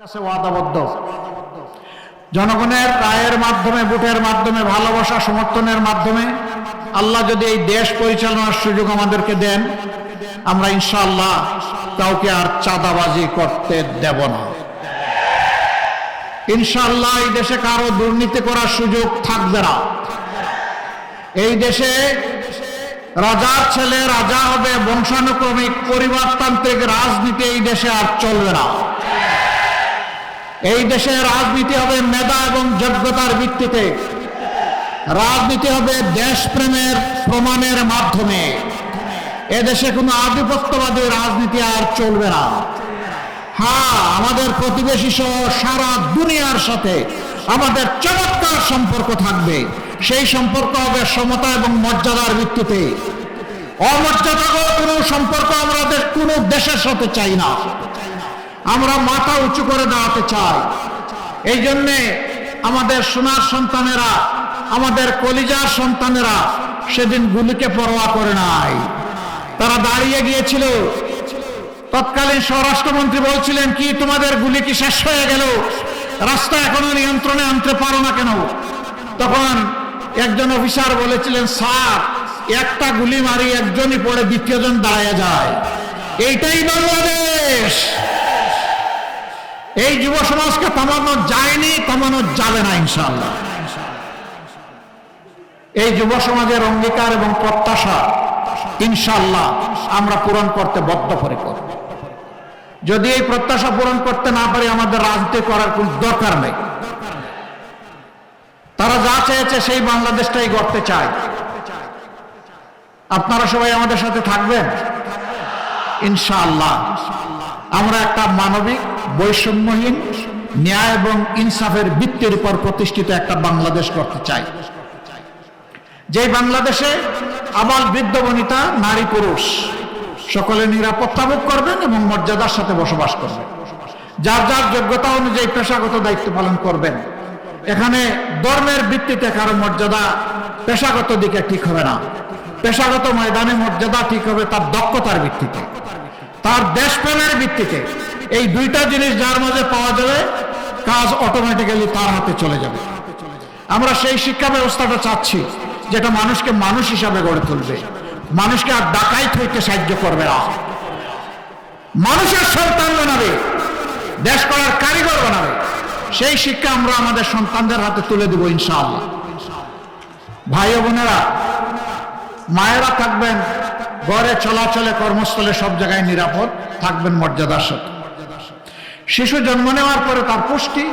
কাছে ওয়াদাবদ্ধ। জনগণের রায়ের মাধ্যমে, ভোটের মাধ্যমে, ভালোবাসা সমর্থনের মাধ্যমে আল্লাহ যদি এই দেশ পরিচালনার সুযোগ আমাদেরকে দেন, আমরা ইনশাআল্লাহ কাউকে আর চাঁদাবাজি করতে দেব না। ইনশাআল্লাহ এই দেশে কারও দুর্নীতি করার সুযোগ থাকবে না। এই দেশে রাজার ছেলে রাজা হবে, বংশানুক্রমিক, পরিবারতান্ত্রিক রাজনীতি এই দেশে আর চলবে না। এই দেশে রাজনীতি হবে মেধা এবং যোগ্যতার ভিত্তিতে। রাজনীতি হবে দেশপ্রেমের প্রমাণের মাধ্যমে। এদেশে কোনো আধিপত্যবাদী রাজনীতি আর চলবে না। হ্যাঁ আমাদের প্রতিবেশী সহ সারা দুনিয়ার সাথে আমাদের চমৎকার সম্পর্ক থাকবে। সেই সম্পর্ক হবে সমতা এবং মর্যাদার ভিত্তিতে। অমর্যাদাকর কোনো সম্পর্ক আমরা দেশ- কোনো দেশের সাথে চাই না। আমরা মাথা উঁচু করে দাঁড়াতে চাই। এই জন্যে আমাদের সোনার সন্তানেরা, আমাদের কলিজার সন্তানেরা সেদিন গুলিকে পরোয়া করে নাই। তারা দাঁড়িয়ে গিয়েছিল। তৎকালীন স্বরাষ্ট্রমন্ত্রী বলছিলেন, কি তোমাদের গুলি কি শেষ হয়ে গেল? রাস্তা এখনও নিয়ন্ত্রণে আনতে পারো না কেন? তখন একজন অফিসার বলেছিলেন, স্যার, একটা গুলি মারি একজনই পড়ে দ্বিতীয়জন দাঁড়ায় যায়। এইটাই বাংলাদেশ! এই যুব সমাজকে থামানো যায়নি, থামানো যাবে না ইনশাল্লাহ এই যুব সমাজের অঙ্গীকার এবং প্রত্যাশা ইনশাল্লাহ আমরা পূরণ করতে বদ্ধপরিকর। যদি এই প্রত্যাশা পূরণ করতে না পারি, আমাদের রাজনীতি করার কোন দরকার নেই। তারা যা চেয়েছে সেই বাংলাদেশটাই গড়তে চায়। আপনারা সবাই আমাদের সাথে থাকবেন? ইনশাআল্লাহ। আমরা একটা মানবিক বৈষম্যহীন, ন্যায় এবং ইনসাফের ভিত্তির উপর প্রতিষ্ঠিত একটা বাংলাদেশ করতে চাই। যে বাংলাদেশে আবাল বৃদ্ধ বনিতা, নারী পুরুষ, সকলে নিরাপত্তা ভোগ করবেন এবং মর্যাদার সাথে বসবাস করবেন। যার যার যোগ্যতা অনুযায়ী পেশাগত দায়িত্ব পালন করবেন। এখানে ধর্মের ভিত্তিতে কারও মর্যাদা পেশাগত দিকে ঠিক হবে না। পেশাগত ময়দানে মর্যাদা ঠিক হবে তার দক্ষতার ভিত্তিতে। তার দেশপ্রেমের ভিত্তিতে। এই দুইটা জিনিস যার মাঝে পাওয়া যাবে কাজ অটোমেটিক্যালি তার হাতে চলে যাবে। আমরা সেই শিক্ষা ব্যবস্থাটা চাচ্ছি, যেটা মানুষকে মানুষ হিসাবে গড়ে তুলবে। মানুষকে আর ডাকাই হইতে সাহায্য করবে না। মানুষের সন্তান বানাবে, দেশ করার কারিগর বানাবে। সেই শিক্ষা আমরা আমাদের সন্তানদের হাতে তুলে দেব ইনশাআল্লাহ। ভাই বোনেরা, মায়েরা থাকবেন, ঘরে চলাচলে কর্মস্থলে সব জায়গায় নিরাপদ, থাকবেন মর্যাদার সাথে। শিশু জন্ম নেওয়ার পরে তার পুষ্টি,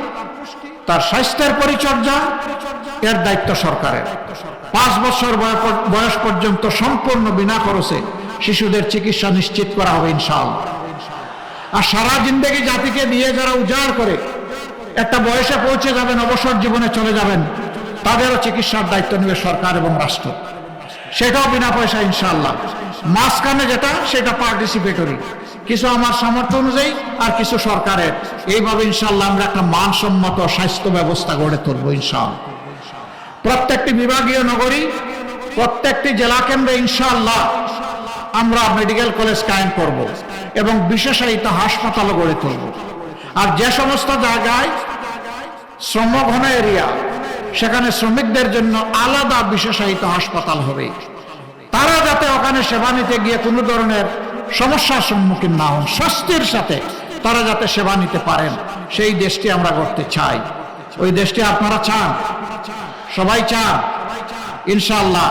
তার স্বাস্থ্যের পরিচর্যা, এর দায়িত্ব সরকারের। পাঁচ বছর বয়- বয়স পর্যন্ত সম্পূর্ণ বিনা খরচে শিশুদের চিকিৎসা নিশ্চিত করা হবে ইনশাআল্লাহ। আর সারা জিন্দগি জাতিকে দিয়ে যারা উজাড় করে একটা বয়সে পৌঁছে যাবেন, অবসর জীবনে চলে যাবেন, তাদেরও চিকিৎসার দায়িত্ব নেবে সরকার এবং রাষ্ট্র। সেটাও বিনা পয়সা ইনশাআল্লাহ। মাঝখানে যেটা, সেটা পার্টিসিপেটরি কিছু আমার সামর্থ্য অনুযায়ী আর কিছু সরকারের। এইভাবে ইনশাআল্লাহ আমরা একটা মানসম্মত স্বাস্থ্য ব্যবস্থা গড়ে তুলবো ইনশাআল্লাহ। প্রত্যেকটি বিভাগীয় নগরী, প্রত্যেকটি জেলা কেন্দ্রে ইনশাআল্লাহ আমরা মেডিকেল কলেজ কায়েম করব এবং বিশেষায়িত হাসপাতাল গড়ে তুলব। আর যে সমস্ত জায়গায় শ্রমঘন এরিয়া, সেখানে শ্রমিকদের জন্য আলাদা বিশেষায়িত হাসপাতাল হবে। তারা যাতে ওখানে সেবা নিতে গিয়ে কোনো ধরনের সমস্যার সম্মুখীন না হন। স্বস্তির সাথে তারা যাতে সেবা নিতে পারেন, সেই দেশটি আমরা করতে চাই। ওই দেশটি আপনারা চান? সবাই চান? ইনশাল্লাহ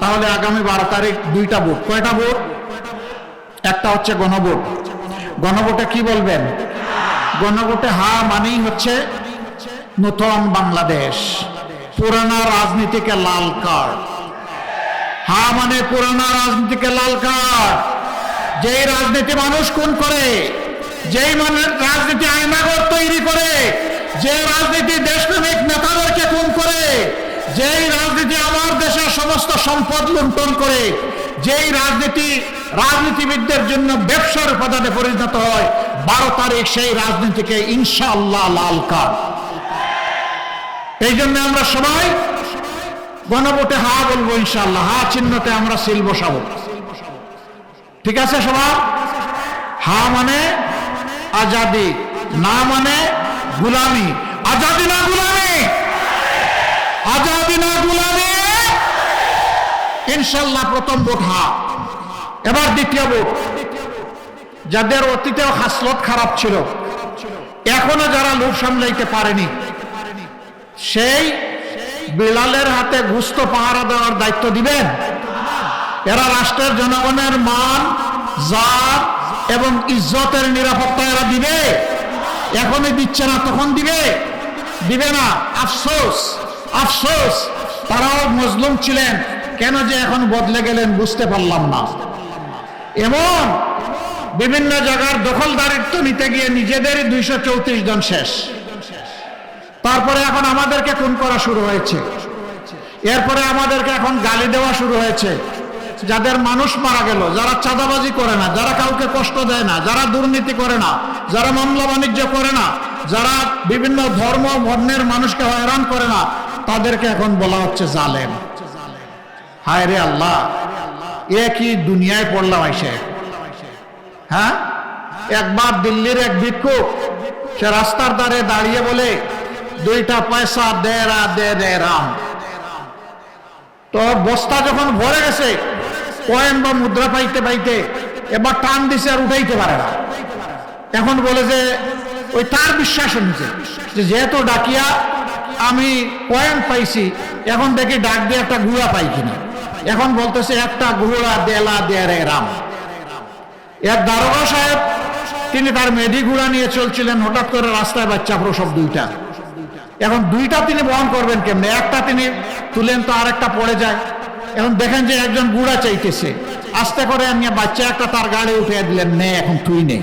তাহলে আগামী বারো তারিখ দুইটা ভোট। কয়টা ভোট? একটা হচ্ছে গণভোট। গণভোটে কি বলবেন? গণভোটে হা মানেই হচ্ছে নতুন বাংলাদেশ। পুরানা রাজনীতিকে লাল কার্ড। হা মানে পুরানা রাজনীতিকে লাল কার্ড। যেই রাজনীতি মানুষ খুন করে, যেই রাজনীতি আইনাগর তৈরি করে, যে রাজনীতি দেশপ্রেমিক নেতাদেরকে খুন করে, যেই রাজনীতি আমার দেশের সমস্ত সম্পদ লুণ্ঠন করে, যেই রাজনীতি রাজনীতিবিদদের জন্য ব্যবসার উপাদানে পরিণত হয়, বারো তারিখ সেই রাজনীতিকে ইনশাআল্লাহ লাল কার্ড। এই জন্য আমরা সবাই গণভোটে হা বলব ইনশাআল্লাহ, হা চিহ্নতে আমরা সিল বসাবো। ঠিক আছে সবার? হা মানে আজাদি, না মানে গুলামি। আজাদি না গুলামি? আজাদি না গুলামি? ইনশাল্লাহ প্রথম ভোট হা। এবার দ্বিতীয় ভোট। যাদের অতীতেও হাসলত খারাপ ছিল, এখনও যারা লোক সামলাইতে পারেনি, সেই বিলালের হাতে গুস্ত পাহারা দেওয়ার দায়িত্ব দিবেন? এরা রাষ্ট্রের জনগণের মান, জাত এবং ইজ্জতের নিরাপত্তা এরা দিবে। এখনই দিচ্ছে না, তখন দিবে। দিবে না। আফসোস আফসোস। তারাও মজলুম ছিলেন। কেন যে এখন বদলে গেলেন বুঝতে পারলাম না। এমন বিভিন্ন জায়গার দখলদারিত্ব নিতে গিয়ে নিজেদেরই দুইশো চৌত্রিশ জন শেষ। তারপরে এখন আমাদেরকে খুন করা শুরু হয়েছে। এরপরে আমাদেরকে এখন গালি দেওয়া শুরু হয়েছে। যাদের মানুষ মারা গেল, যারা চাঁদাবাজি করে না, যারা কাউকে কষ্ট দেয় না, যারা দুর্নীতি করে না, যারা মামলা বাণিজ্য করে না, যারা বিভিন্ন ধর্ম বর্ণের মানুষকে হয়রান করে না, তাদেরকে এখন বলা হচ্ছে জালেম। হায় রে আল্লাহ এ কি দুনিয়ায় পড়লাম আইসে। হ্যাঁ? একবার দিল্লির এক ভিক্ষুক, সে রাস্তার ধারে দাঁড়িয়ে বলে, দুইটা পয়সা দে রা, দে দে, রাম। তো বস্তা যখন ভরে গেছে কয়েন বা মুদ্রা পাইতে পাইতে এবার টান দিছে আর উঠাইতে পারে না। এখন বলে যে, ওই তার বিশ্বাস হচ্ছে যেহেতু ডাকিয়া আমি কয়েন পাইছি, এখন দেখি ডাক দিয়ে একটা গুড়া পাই কিনা। এখন বলতেছে, একটা গুড়া দেলা দে রে রাম। এক দারোগা সাহেব, তিনি তার মেডি গুড়া নিয়ে চলছিলেন, হঠাৎ করে রাস্তায় বাচ্চা প্রসব দুইটা। এখন দুইটা তিনি বহন করবেন কেমনে? একটা তিনি তুলেন তো আর একটা পড়ে যায়। এখন দেখেন যে একজন গুড়া চাইতেছে। আস্তে করে আমি বাচ্চা একটা তার গাড়ি উঠে দিলেন, নে, এখন তুই নে।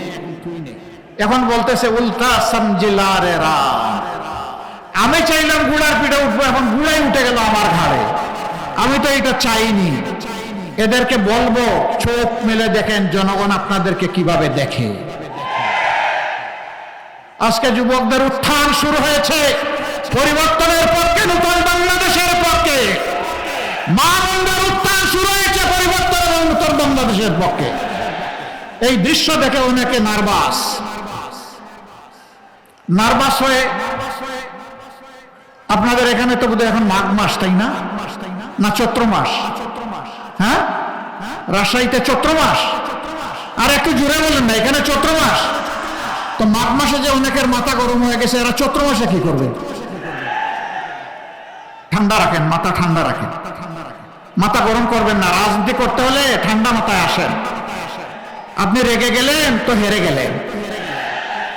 এখন বলতেছে, উল্টা সমজিলা আমি চাইলাম গুড়ার পিঠে উঠবো, এখন গুড়াই উঠে গেল আমার ঘাড়ে। আমি তো এটা চাইনি। এদেরকে বলব, চোখ মেলে দেখেন, জনগণ আপনাদেরকে কীভাবে দেখে। আজকে যুবকদের উত্থান শুরু হয়েছে। পরিবর্তনের পক্ষে নতুন মা বোনদের উত্থান শুরু হয়েছে পরিবর্তন এবং নতুন বাংলাদেশের পক্ষে। এই দৃশ্য দেখে অনেকে নার্ভাস। নার্ভাস হয়ে আপনাদের এখানে তো বোধহয় এখন মাঘ মাস, তাই না? না চৈত্র মাস? হ্যাঁ? রাজশাহীতে চৈত্র মাস? আর একটু জোরে বলেন না, এখানে চৈত্র মাস? তো মাঘ মাসে যে অনেকের মাথা গরম হয়ে গেছে, এরা চৈত্র মাসে কি করবে? ঠান্ডা রাখেন, মাথা ঠান্ডা রাখেন। মাথা গরম করবেন না। রাজনীতি করতে হলে ঠান্ডা মাথায় আসেন। আপনি রেগে গেলেন তো হেরে গেলেন।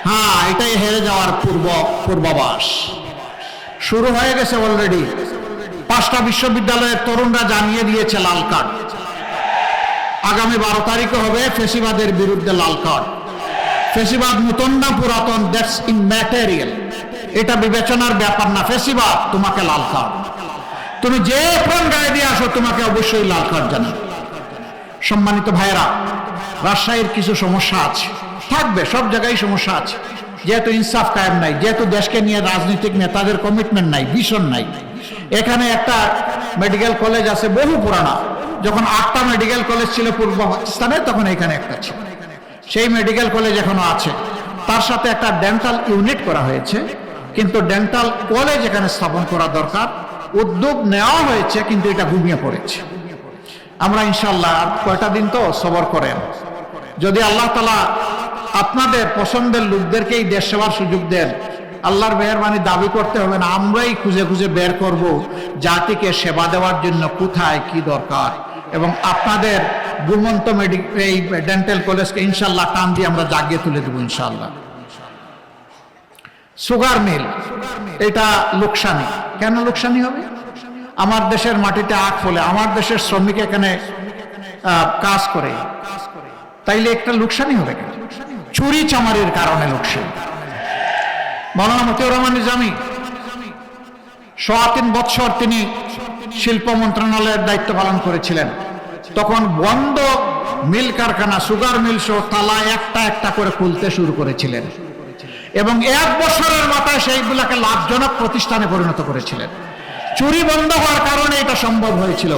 হ্যাঁ এটাই হেরে যাওয়ার পূর্ব, পূর্বাভাস। শুরু হয়ে গেছে অলরেডি পাঁচটা বিশ্ববিদ্যালয়ের তরুণরা জানিয়ে দিয়েছে লাল কার্ড। আগামী বারো তারিখে হবে ফেসিবাদের বিরুদ্ধে লাল কার্ড। ফেসিবাদ নতুন না পুরাতন? দ্যাটস ইন ম্যাটেরিয়াল এটা বিবেচনার ব্যাপার না। ফেসিবাদ, তোমাকে লাল কার্ড। তুমি যে ফোন গায়ে দিয়ে আসো, তোমাকে অবশ্যই লাল কার্ড জানা সম্মানিত ভাইয়েরা, রাজশাহীর কিছু সমস্যা আছে। থাকবে, সব জায়গায় সমস্যা আছে। যেহেতু ইনসাফ কায়েম নাই, যেহেতু দেশকে নিয়ে রাজনৈতিক নেতাদের কমিটমেন্ট নাই, ভীষণ নাই। এখানে একটা মেডিকেল কলেজ আছে, বহু পুরানা। যখন আটটা মেডিকেল কলেজ ছিল পূর্ব পাকিস্তানে, তখন এখানে একটা ছিল। সেই মেডিকেল কলেজ এখনও আছে। তার সাথে একটা ডেন্টাল ইউনিট করা হয়েছে। কিন্তু ডেন্টাল কলেজ এখানে স্থাপন করা দরকার। উদ্যোগ নেওয়া হয়েছে, কিন্তু এটা ঘুমিয়ে পড়েছে। আমরা ইনশাল্লাহ কয়টা দিন তো সবর করেন। যদি আল্লাহ তালা আপনাদের পছন্দের লোকদেরকেই দেশ সেবার সুযোগ দেন, আল্লাহর মেহরবানি দাবি করতে হবে না, আমরাই খুঁজে খুঁজে বের করব জাতিকে সেবা দেওয়ার জন্য কোথায় কি দরকার। এবং আপনাদের গুমন্ত মেডিক, এই ডেন্টাল কলেজকে ইনশাল্লাহ টান দিয়ে আমরা জাগিয়ে তুলে দেবো ইনশাল্লাহ সুগার মিল, এটা লোকসানি। কেন লোকসানি হবে? আমার দেশের মাটিতে আখ ফলে, আমার দেশের শ্রমিক এখানে কাজ করে। তাইলে একটা লোকসানি হবে কেন? চুরি চামারির কারণে লোকসান। মৌলানা মতিউর রহমান সোয়া তিন বৎসর তিনি শিল্প মন্ত্রণালয়ের দায়িত্ব পালন করেছিলেন। তখন বন্ধ মিল কারখানা, সুগার মিল সহ তালা একটা একটা করে খুলতে শুরু করেছিলেন। এবং এক বছরের মাথায় সেইগুলাকে লাভজনক প্রতিষ্ঠানে পরিণত করেছিলেন। চুরি বন্ধ হওয়ার কারণে এটা সম্ভব হয়েছিল।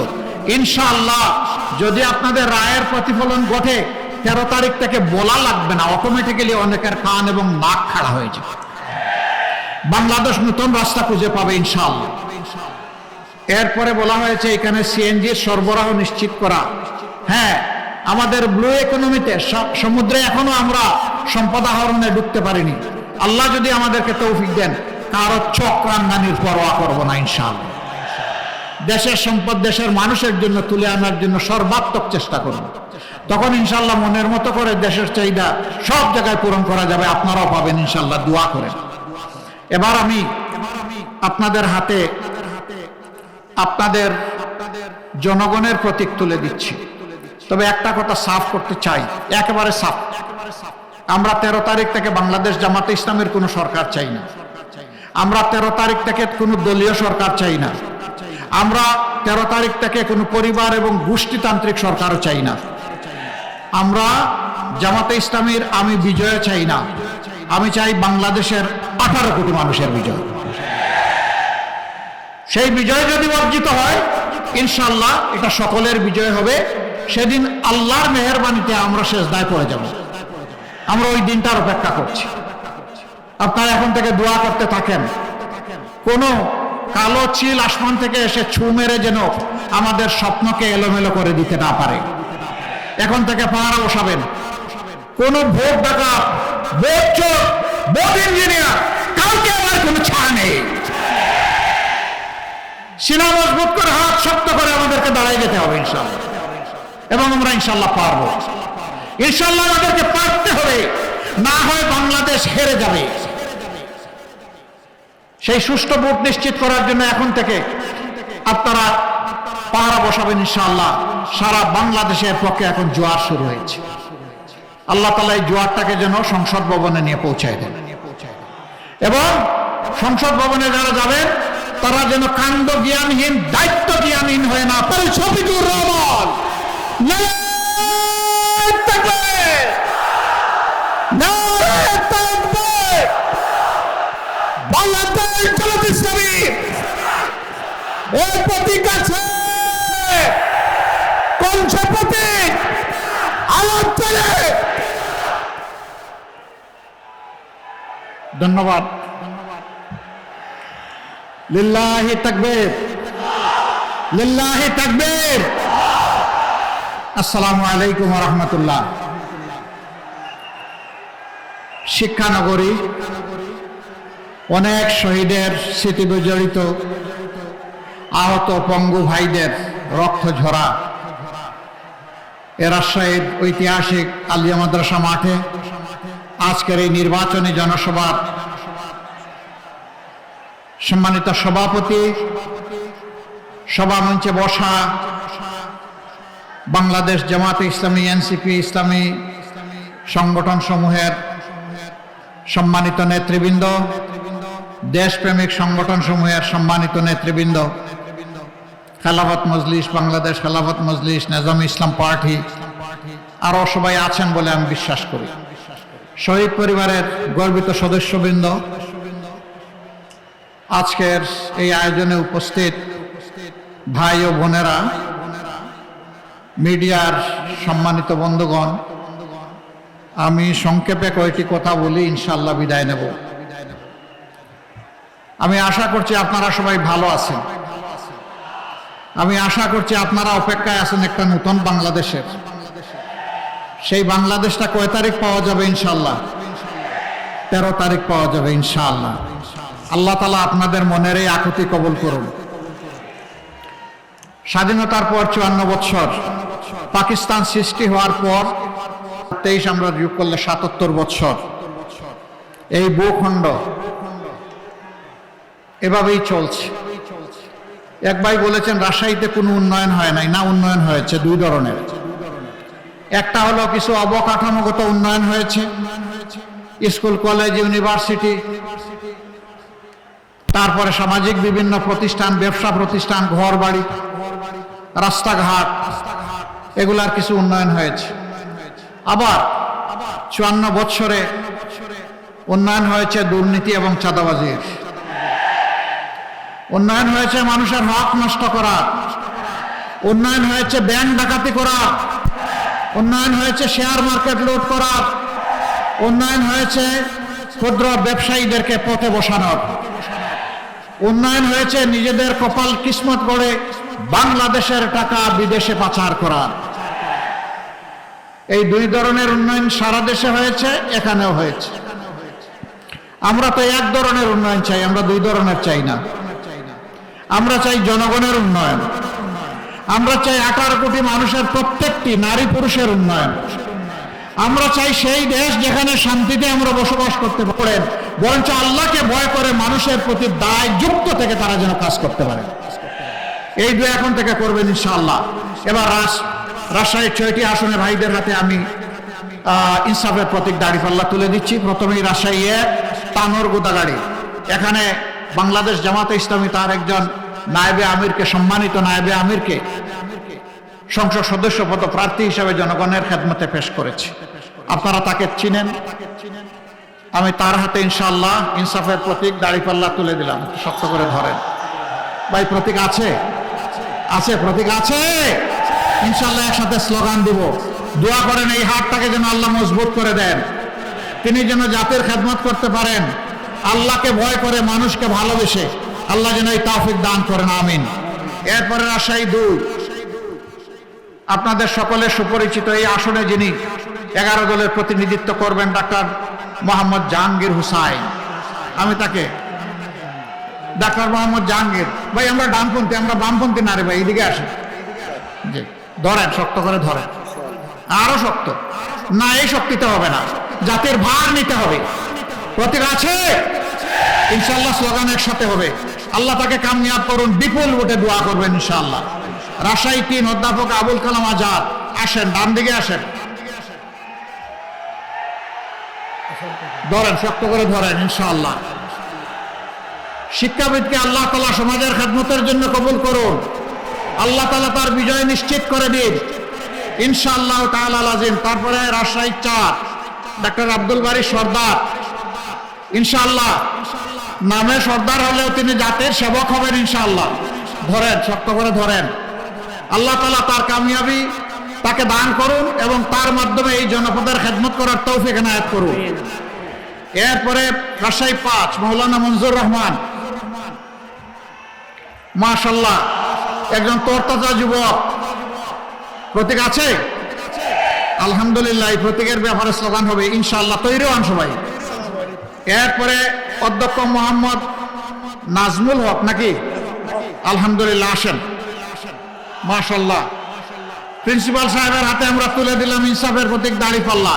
ইনশাআল্লাহ, যদি আপনাদের রায়ের প্রতিফলন ঘটে, তেরো তারিখ থেকে বলা লাগবে না। অটোমেটিক্যালি অনেকের কান এবং নাক খাড়া হয়ে যাবে। বাংলাদেশ নতুন রাস্তা খুঁজে পাবে ইনশাআল্লাহ। এরপরে বলা হয়েছে, এখানে সিএনজি সরবরাহ নিশ্চিত করা। হ্যাঁ আমাদের ব্লু ইকোনমিতে সমুদ্রে এখনও আমরা সম্পদ আহরণে ঢুকতে পারিনি। আল্লাহ যদি আমাদেরকে তৌফিক দেন, কারও চক্রাঙ্গানির পরোয়া করব না, ইনশাআল্লাহ। দেশের সম্পদ দেশের মানুষের জন্য তুলে আনার জন্য সর্বাত্মক চেষ্টা করব তখন ইনশাল্লাহ মনের মতো করে দেশের চাহিদা সব জায়গায় পূরণ করা যাবে, আপনারাও পাবেন ইনশাল্লাহ দোয়া করেন এবার আমি আপনাদের হাতে আপনাদের জনগণের প্রতীক তুলে দিচ্ছি। তবে একটা কথা সাফ করতে চাই, একেবারে সাফ। আমরা তেরো তারিখ থেকে বাংলাদেশ জামাতে ইসলামের কোনো সরকার চাই না। আমরা তেরো তারিখ থেকে কোনো দলীয় সরকার চাই না। আমরা তেরো তারিখ থেকে কোনো পরিবার এবং গোষ্ঠীতান্ত্রিক সরকারও চাই না। আমরা জামাতে ইসলামের আমি বিজয় চাই না। আমি চাই বাংলাদেশের আঠারো কোটি মানুষের বিজয়। সেই বিজয় যদি অর্জিত হয় ইনশাল্লাহ এটা সকলের বিজয় হবে। সেদিন আল্লাহর মেহরবানিতে আমরা শেষ দায় পড়ে যাব। আমরা ওই দিনটার অপেক্ষা করছি। আপনারা এখন থেকে দোয়া করতে থাকেন। কোনো কালো চিল আসমান থেকে এসে ছু মেরে যেন আমাদের স্বপ্নকে এলোমেলো করে দিতে না পারে। এখন থেকে পাহারা বসাবেন। কোন ভোট ডাকাত, ভোট চোর, ভোট ইঞ্জিনিয়ার, কাউকে আমার কোনো ছাড় নেই। সিনা মজবুত করে হাত শক্ত করে আমাদেরকে দাঁড়াই যেতে হবে ইনশাল্লাহ এবং আমরা ইনশাল্লাহ পারব। ইনশাল্লাহ পারতে হবে। না হয় বাংলাদেশ হেরে যাবে। সেই সুষ্ঠু ভোট নিশ্চিত করার জন্য এখন থেকে আপনারা পাহারা বসাবেন সারা বাংলাদেশের পক্ষে এখন জোয়ার শুরু হয়েছে। আল্লাহ তালা এই জোয়ারটাকে যেন সংসদ ভবনে নিয়ে পৌঁছায় দেন। এবং সংসদ ভবনে যারা যাবেন, তারা যেন কাণ্ড জ্ঞানহীন, দায়িত্ব জ্ঞানহীন হয়ে না পারে শফিকুর রহমান। বাংলাদেশ জামাত ইসলামী এর প্রতীক আছে! কোন সে প্রতীক? আলোচ চলে! ধন্যবাদ। লিল্লাহি তাকবীর। লিল্লাহি তাকবীর। আসসালামু আলাইকুম রাহমাতুল্লাহ। শিক্ষানগরী অনেক শহীদের স্মৃতি বিজড়িত, আহত পঙ্গু ভাইদের রক্ত ঝরা। এ রাজশাহীর ঐতিহাসিক আলিয়া মাদ্রাসা মাঠে আজকের এই নির্বাচনী জনসভার সম্মানিত সভাপতি, সভামঞ্চে বসা বাংলাদেশ জামাতে ইসলামী, এনসিপি ইসলামী সংগঠন সমূহের সম্মানিত নেতৃবৃন্দ, দেশপ্রেমিক সংগঠন সমূহের সম্মানিত নেতৃবৃন্দ, খেলাফত মজলিস, বাংলাদেশ খেলাফত মজলিস, নেজাম ইসলাম পার্টি আরও সবাই আছেন বলে আমি বিশ্বাস করি। শহীদ পরিবারের গর্বিত সদস্যবৃন্দ, আজকের এই আয়োজনে উপস্থিত ভাই ও বোনেরা মিডিয়ার সম্মানিত বন্ধুগণ, আমি সংক্ষেপে কয়েকটি কথা বলি ইনশাল্লাহ বিদায় নেব। আমি আশা করছি আপনারা সবাই ভালো আছেন। আমি আশা করছি আপনারা অপেক্ষায় আছেন একটা নতুন বাংলাদেশের। সেই বাংলাদেশটা কয় তারিখ পাওয়া যাবে ইনশাল্লাহ তেরো তারিখ পাওয়া যাবে ইনশাআল্লাহ। আল্লাহ তালা আপনাদের মনের এই আকুতি কবল করুন। স্বাধীনতার পর চুয়ান্ন বৎসর পাকিস্তান সৃষ্টি হওয়ার পর তেইশ আমরা যোগ করলে সাতাত্তর বছর এই ভূখণ্ড এভাবেই চলছে। এক ভাই বলেছেন, রাজশাহীতে কোনো উন্নয়ন হয় নাই। না, উন্নয়ন হয়েছে দুই ধরনের। একটা হলো কিছু অবকাঠামোগত উন্নয়ন হয়েছে। স্কুল, কলেজ, ইউনিভার্সিটি, তারপরে সামাজিক বিভিন্ন প্রতিষ্ঠান, ব্যবসা প্রতিষ্ঠান ঘর বাড়ি রাস্তাঘাট, এগুলার কিছু উন্নয়ন হয়েছে। আবার চুয়ান্ন বৎসরে উন্নয়ন হয়েছে দুর্নীতি এবং চাঁদাবাজির। উন্নয়ন হয়েছে মানুষের হক নষ্ট করা উন্নয়ন হয়েছে ব্যাংক ডাকাতি করা উন্নয়ন হয়েছে শেয়ার মার্কেট লুট করার। উন্নয়ন হয়েছে ক্ষুদ্র ব্যবসায়ীদেরকে পথে বসানোর। উন্নয়ন হয়েছে নিজেদের কপাল কিসমত করে বাংলাদেশের টাকা বিদেশে পাচার করার। এই দুই ধরনের উন্নয়ন সারা দেশে হয়েছে, এখানেও হয়েছে। আমরা তো এক ধরনের উন্নয়ন চাই, আমরা দুই ধরনের চাই না। আমরা চাই জনগণের উন্নয়ন। আমরা চাই আঠারো কোটি মানুষের প্রত্যেকটি নারী পুরুষের উন্নয়ন। আমরা চাই সেই দেশ যেখানে শান্তিতে আমরা বসবাস করতে পারেন। বরঞ্চ আল্লাহকে ভয় করে মানুষের প্রতি দায় যুক্ত থেকে তারা যেন কাজ করতে পারে। এই দু এখন থেকে করবেন ইনশাআল্লাহ। এবার রাস রাজশাহীর ছয়টি আসনে ভাইদের হাতে আমি ইনসাফের প্রতীক দাড়িপাল্লা তুলে দিচ্ছি। প্রথমেই রাজশাহী এক তানোর গোদাগাড়ি। এখানে বাংলাদেশ জামাতে ইসলামী তার একজন নায়েবে আমিরকে, সম্মানিত নায়েবে আমিরকে সংসদ সদস্য পদ প্রার্থী হিসেবে জনগণের খেদমতে পেশ করেছে। আপনারা তাকে চিনেন। আমি তার হাতে ইনশাল্লাহ ইনসাফের প্রতীক দাড়িপাল্লা তুলে দিলাম। শক্ত করে ধরেন। ভাই, প্রতীক আছে? আছে, প্রতীক আছে? ইনশাল্লাহ একসাথে স্লোগান দিব। দোয়া করেন এই হাতটাকে যেন আল্লাহ মজবুত করে দেন। তিনি যেন জাতির খেদমত করতে পারেন। আল্লাহকে ভয় করে, মানুষকে ভালোবেসে আল্লাহ যেন এই তাফিক দান করেন, আমিন। এরপরে রাজশাহী দুই। আপনাদের সকলের সুপরিচিত এই আসনে যিনি এগারো দলের প্রতিনিধিত্ব করবেন, ডাক্তার মোহাম্মদ জাহাঙ্গীর হুসাইন। আমি তাকে। ডাক্তার মোহাম্মদ জাহাঙ্গীর। ভাই, আমরা ডানপন্থী, আমরা বামপন্থী না রে ভাই, এইদিকে আসেন। জি, ধরেন, শক্ত করে ধরেন। আরও শক্ত। না, এই শক্তিতে হবে না। জাতির ভার নিতে হবে। প্রতীক আছে। ইনশাল্লাহ স্লোগান একসাথে হবে। আল্লাহ তাকে কামিয়াব করুন, বিপুল ভোটে দোয়া করবেন ইনশাল্লাহ রাজশাহী তিন অধ্যাপক আবুল কালাম আজাদ। আসেন ডান দিকে আসেন। ধরেন, শক্ত করে ধরেন, ইনশাআল্লাহ। শিক্ষাবিদকে আল্লাহ তালা সমাজের খেদমতের জন্য কবুল করুন। আল্লাহ তালা তার বিজয় নিশ্চিত করে দিন। ইনশাআল্লাহ তাআলা আজিম তারপরে রাজশাহী চার, ডাক্তার আব্দুল বারি সর্দার। ইনশাআল্লাহ, নামে সর্দার হলেও তিনি জাতির সেবক হবেন ইনশাআল্লাহ। ধরেন, শক্ত করে ধরেন। আল্লাহ তালা তার কামিয়াবি তাকে দান করুন এবং তার মাধ্যমে এই জনপদের খেদমত করার তৌফিক এনায়াত করুন। এরপরে রাজশাহী পাঁচ, মৌলানা মঞ্জুর রহমান। মাশাল্লাহ, একজন তরতাজা যুবক। প্রতীক আছে? আলহামদুলিল্লাহ প্রতীকের ব্যাপারে স্লোগান হবে, ইনশাআল্লাহ, তৈরি হন সবাই। এরপরে অধ্যক্ষ মোহাম্মদ নাজমুল হক নাকি? আলহামদুলিল্লাহ, আসেন। মাশাল্লাহ। প্রিন্সিপাল সাহেবের হাতে আমরা তুলে দিলাম ইনসাফের প্রতীক দাড়ি পাল্লা।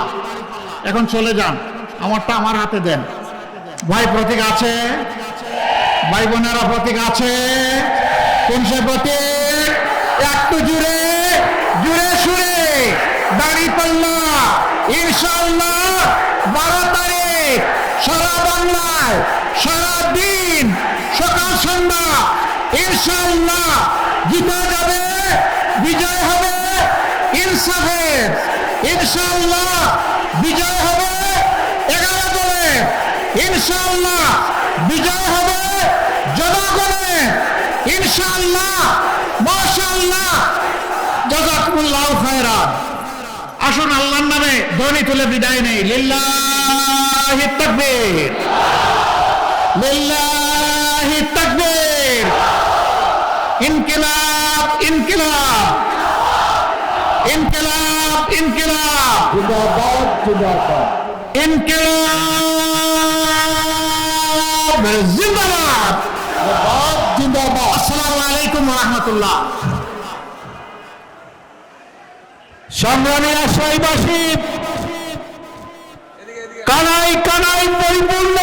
এখন চলে যান, আমারটা আমার হাতে দেন। ভাই প্রতীক আছে? ভাই বোনেরা প্রতীক আছে? কোন সে প্রতীক? একটু জুড়ে জুড়ে সুরে। দাড়ি পাল্লা ইনশাল্লাহ বারো তারিখ, সারা বাংলায়, সারা দিন, সকাল, সন্ধ্যা ইনশাল্লাহ জিতে যাবে, বিজয় হবে। ইনসাফের ইনশাল্লাহ বিজয় হবে এগারো দলের ইনশাল্লাহ বিজয় হবে জনগণের ইনশাল্লাহ মাশাল্লাহ জাজাকুমুল্লাহ খায়রান। আসুন, আল্লাহর নামে ধ্বনি তুলে বিদায় নেই। লিল্লাহি তাকবীর। লিল্লাহি তাকবীর। ইনকিলাব ইনকিলাব। ইনকিলাব ইনকিলাব। জিন্দাবাদ জিন্দাবাদ। ইনকিলাব জিন্দাবাদ। জিন্দাবাদ জিন্দাবাদ। আসসালামু আলাইকুম ওয়া রাহমাতুল্লাহ। সংগ্রামী রাজশাহীবাসী কানাই কানাই পরিপূর্ণ